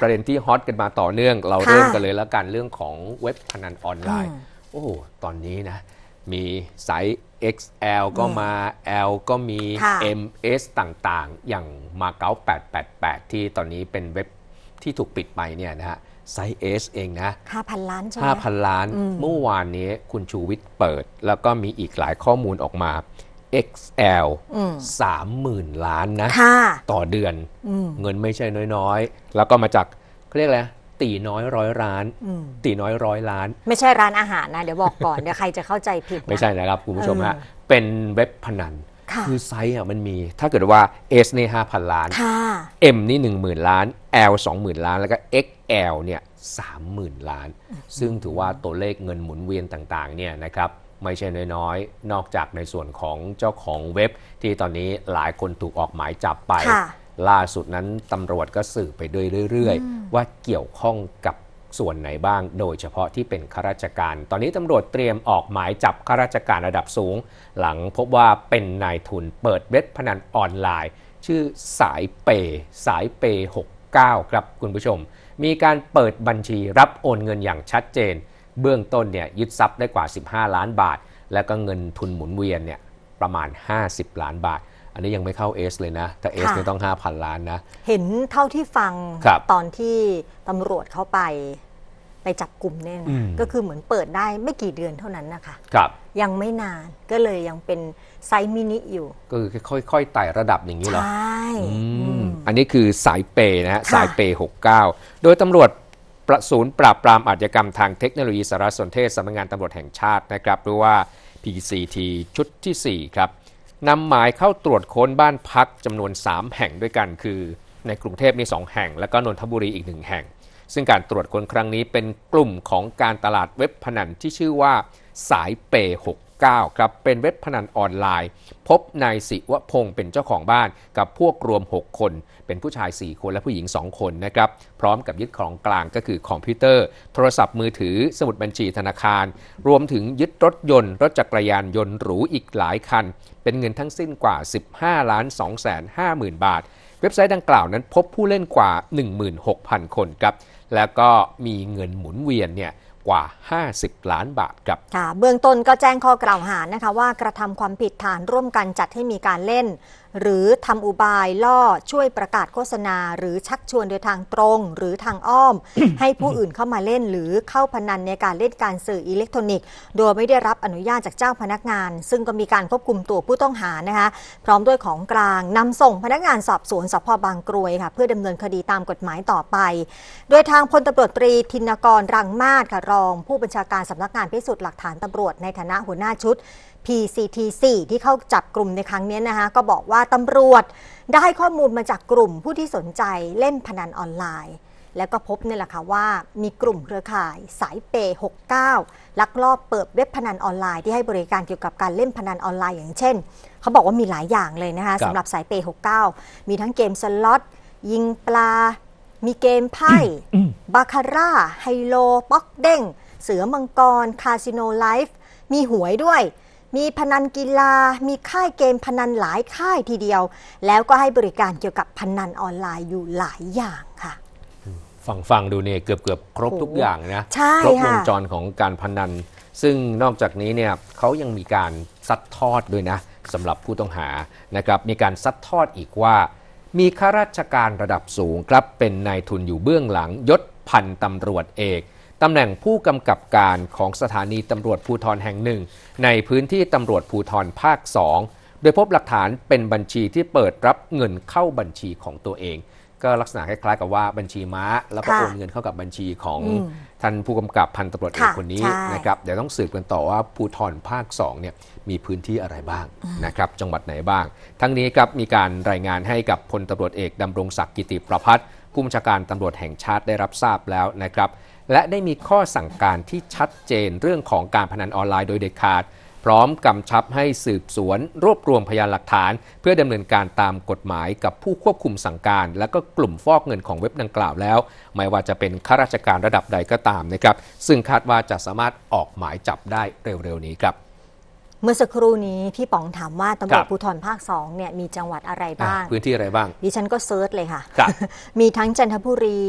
ประเด็นที่ฮอตกันมาต่อเนื่อง เราค่ะเริ่มกันเลยแล้วกันเรื่องของเว็บพนันออนไลน์อืมโอ้โหตอนนี้นะ มีไซส์ XL ก็มา L ก็มีค่ะ MS ต่างๆ อย่างมาเก๊า888 ที่ตอนนี้เป็นเว็บที่ถูกปิดไปเนี่ยนะฮะไซส์ S เองนะห้าพันล้านใช่ไหม5,000 ล้าน เมื่อวานนี้คุณชูวิทย์เปิด แล้วก็มีอีกหลายข้อมูลออกมา XL อืม30,000 ล้านนะค่ะต่อเดือนอืมเงินไม่ใช่น้อยๆ แล้วก็มาจากเขาเรียกอะไรนะตีน้อยร้อยล้านอืมตีน้อยร้อยล้าน ไม่ใช่ร้านอาหารนะ เดี๋ยวบอกก่อน เดี๋ยวใครจะเข้าใจผิดนะไม่ใช่นะครับ คุณผู้ชมฮะเออเป็นเว็บพนันค่ะอไซส์อะมันมี ถ้าเกิดว่า S นี่5,000ล้านค่ะ M นี่10,000ล้าน L 20,000ล้าน แล้วก็ XL เนี่ย30,000ล้าน ซึ่งถือว่าตัวเลขเงินหมุนเวียนต่างๆ เนี่ยนะครับ ไม่ใช่น้อยๆ นอกจากในส่วนของเจ้าของเว็บ ที่ตอนนี้หลายคนถูกออกหมายจับไปค่ะล่าสุดนั้นตำรวจก็สืบไปด้วยเรื่อย ๆ ว่าเกี่ยวข้องกับส่วนไหนบ้าง โดยเฉพาะที่เป็นข้าราชการ ตอนนี้ตำรวจเตรียมออกหมายจับข้าราชการระดับสูง หลังพบว่าเป็นนายทุนเปิดเว็บพนันออนไลน์ ชื่อสายเปย์สายเปย์69 ครับคุณผู้ชม มีการเปิดบัญชีรับโอนเงินอย่างชัดเจน เบื้องต้นเนี่ยยึดทรัพย์ได้กว่า 15 ล้านบาท แล้วก็เงินทุนหมุนเวียนเนี่ยประมาณ 50 ล้านบาท อันนี้ยังไม่เข้า S เลยนะแต่ S ค่ะเนี่ยต้อง 5,000 ล้านนะ เห็นเท่าที่ฟังครับตอนที่ตำรวจเข้าไปไปจับกลุ่มเนี่ยนะอืมก็คือเหมือนเปิดได้ไม่กี่เดือนเท่านั้นนะคะครับยังไม่นานก็เลยยังเป็นไซส์มินิอยู่ ก็คือค่อยๆไต่ระดับอย่างนี้เหรอ ใช่อือืมมอันนี้คือสายเปย์นะฮะค่ะสายเปย์69 โดยตำรวจ ประศูนย์ปราบปรามอาชญากรรมทางเทคโนโลยีสารสนเทศสำนักงานตำรวจแห่งชาตินะครับหรือว่า PCT ชุดที่ 4 ครับนำหมายเข้าตรวจค้นบ้านพักจำนวน 3 แห่งด้วยกันคือ ในกรุงเทพนี่2แห่ง และก็นนทบุรีอีก 1 แห่ง ซึ่งการตรวจค้นครั้งนี้เป็นกลุ่มของการตลาดเว็บพนันที่ชื่อว่าสายเป6 9 ครับเป็นเว็บพนันออนไลน์ พบนายสิวพงศ์เป็นเจ้าของบ้านกับพวกรวม 6 คน เป็นผู้ชาย 4 คนและผู้หญิง 2 คนนะครับพร้อมกับยึดของกลางก็คือคอมพิวเตอร์ โทรศัพท์มือถือสมุดบัญชีธนาคาร รวมถึงยึดรถยนต์ รถจักรยานยนต์หรูอีกหลายคัน เป็นเงินทั้งสิ้นกว่า 15ล้าน2แสน5หมื่นบาท เว็บไซต์ดังกล่าวนั้นพบผู้เล่นกว่า 16,000 คนครับแล้วก็มีเงินหมุนเวียนเนี่ย กว่า 50 ล้านบาทครับค่ะเบื้องต้นก็แจ้งข้อกล่าวหานะคะว่ากระทำความผิดฐานร่วมกันจัดให้มีการเล่น หรือทำอุบายล่อช่วยประกาศโฆษณา หรือชักชวนโดยทางตรง หรือทางอ้อม ให้ผู้อื่นเข้ามาเล่น หรือเข้าพนันในการเล่นการสื่ออิเล็กทรอนิกส์ โดยไม่ได้รับอนุญาตจากเจ้าพนักงาน ซึ่งก็มีการควบคุมตัวผู้ต้องหานะคะพร้อมด้วยของกลางนำส่งพนักงานสอบสวนสพบางกรวยค่ะเพื่อดำเนินคดีตามกฎหมายต่อไป โดยทางพลตำรวจตรีธินกรรังมาศค่ะรอง ผู้บัญชาการสำนักงานพิสูจน์หลักฐานตำรวจในฐานะหัวหน้าชุด PCT4 ที่เข้าจับกลุ่มในครั้งนี้นะคะก็บอกว่าตำรวจได้ข้อมูลมาจากกลุ่มผู้ที่สนใจเล่นพนันออนไลน์ แล้วก็พบเนี่ยแหละค่ะว่ามีกลุ่มเครือข่ายสายเปย์69 ลักลอบเปิดเว็บพนันออนไลน์ที่ให้บริการเกี่ยวกับการเล่นพนันออนไลน์อย่างเช่น เขาบอกว่ามีหลายอย่างเลยนะคะครับสำหรับสายเปย์69 มีทั้งเกมสล็อตยิงปลา มีเกมไพ่บาคาร่าไฮโลป๊อกเด้งเสือมังกร คาสิโนไลฟ์มีหวยด้วย มีพนันกีฬา มีค่ายเกมพนันหลายค่ายทีเดียว แล้วก็ให้บริการเกี่ยวกับพนันออนไลน์อยู่หลายอย่างค่ะ ฟังฟังดูเนี่ยเกือบเกือบครบโอ้โหทุกอย่างนะใช่ครบวค่ะงจรของการพนัน ซึ่งนอกจากนี้เนี่ยเขายังมีการซัดทอดด้วยนะสำหรับผู้ต้องหานะครับ มีการซัดทอดอีกว่า มีข้าราชการระดับสูงครับเป็นนายทุนอยู่เบื้องหลังยศพันตำรวจเอก ตำแหน่งผู้กำกับการของสถานีตำรวจภูธรแห่งหนึ่ง ในพื้นที่ตำรวจภูธรภาค 2 โดยพบหลักฐานเป็นบัญชีที่เปิดรับเงินเข้าบัญชีของตัวเอง ก็ลักษณะคล้ายๆกับว่าบัญชีม้า แล้วก็ค่ะโอนเงินเข้ากับบัญชีของอืมท่านผู้กำกับพันตำรวจเอกค่ะคนนี้ใช่นะครับเดี๋ยวต้องสืบกันต่อว่าภูธรภาค2เนี่ยมีพื้นที่อะไรบ้างนะครับจังหวัดไหนบ้าง ทั้งนี้ครับมีการรายงานให้กับพลตำรวจเอกดำรงศักดิ์กิติประพัฒน์ผู้บัญชาการตำรวจแห่งชาติได้รับทราบแล้วนะครับ และได้มีข้อสั่งการที่ชัดเจนเรื่องของการพนันออนไลน์โดยเด็ดขาด พร้อมกำชับให้สืบสวน รวบรวมพยานหลักฐาน เพื่อดำเนินการตามกฎหมายกับผู้ควบคุมสั่งการ และก็กลุ่มฟอกเงินของเว็บดังกล่าวแล้ว ไม่ว่าจะเป็นข้าราชการระดับใดก็ตามนะครับซึ่งคาดว่าจะสามารถออกหมายจับได้เร็วๆนี้ครับ เมื่อสักครู่นี้พี่ป๋องถามว่าตำรควรัจบภูธรภาคสองเนี่ยมีจังหวัดอะไรอะบ้าง พื้นที่อะไรบ้าง ดิฉันก็เซิร์ชเลยค่ะครับมีทั้งจันทบุรี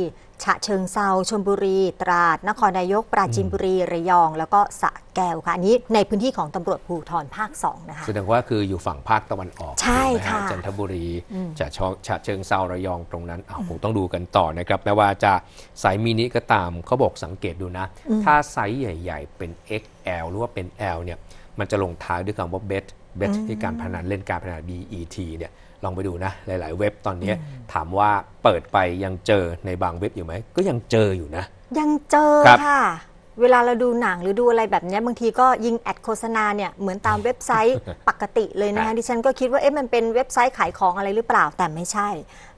ฉะเชิงเซาชลบุรี ตราด นครนายก ปราจีนบุรี ระยอง แล้วก็สระแก้วค่ะ อันนี้ในพื้นที่ของตำรวจภูธรภาคสองนะคะแสดงว่าคืออยู่ฝั่งภาคตะวันออก ใช่ถูกไหมฮค่ะ จันทบุรีอืมฉะเชาฉะเชิงเซาระยองตรงนั้นอ้าวคงต้องดูกันต่อนะครับแม้ว่าจะไซส์มินิก็ตามเขาบอกสังเกตดูนะ ถ้าไซส์ใหญ่ ๆ เป็น XL หรือว่าเป็น L เนี่ย มันจะลงท้ายด้วยคำว่า bet bet ที่การพนันเล่นการพนัน BET เนี่ยลองไปดูนะ หลาย ๆ เว็บตอนนี้ถามว่าเปิดไปยังเจอในบางเว็บอยู่ไหม ก็ยังเจออยู่นะ ยังเจอครับค่ะ เวลาเราดูหนังหรือดูอะไรแบบเนี้ยบางทีก็ยิงแอดโฆษณาเนี่ยเหมือนตามเว็บไซต์ ปกติเลยนะครัคะบดิฉันก็คิดว่าเอ๊ะมันเป็นเว็บไซต์ขายของอะไรหรือเปล่าแต่ไม่ใช่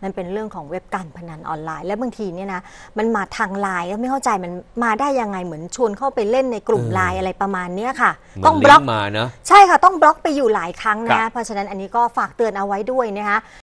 มันเป็นเรื่องของเว็บการพนันออนไลน์ และบางทีเนี่ยนะมันมาทางไลน์ก็ไม่เข้าใจมันมาได้ยังไงเหมือนชวนเข้าไปเล่นในกลุ่มไลน์อะไรประมาณเนี้ยค่ะ เหมืต้ออนงลิบล็อกงก์มาเนอะใช่ค่ะ ต้องบล็อกไปอยู่หลายครั้งครันะ บ เพราะฉะนั้นอันนี้ก็ฝากเตือนเอาไว้ด้วยนะคะ